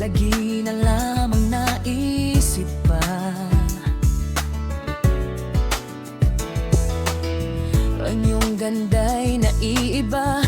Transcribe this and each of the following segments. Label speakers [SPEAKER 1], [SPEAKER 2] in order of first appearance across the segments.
[SPEAKER 1] Lagi na lamang naisip pa. Ang iyong ganda'y naiiba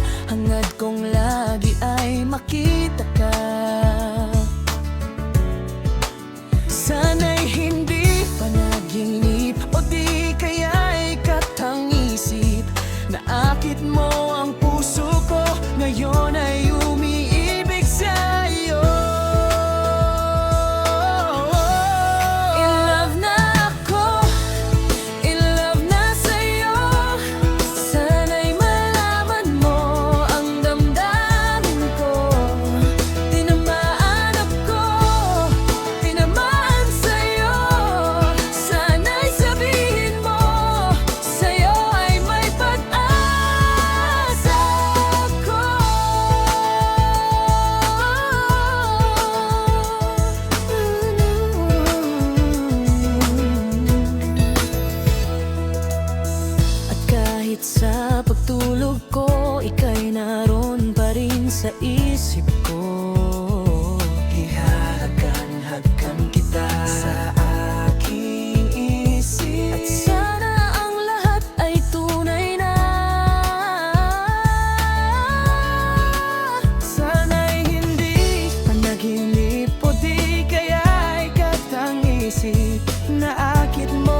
[SPEAKER 1] sa isip ko. Ihahagan-hagan -hagan kita sa aking isip. At sana ang lahat ay tunay na. Sana'y hindi panaginip o di kaya'y katang isip. Na akit mo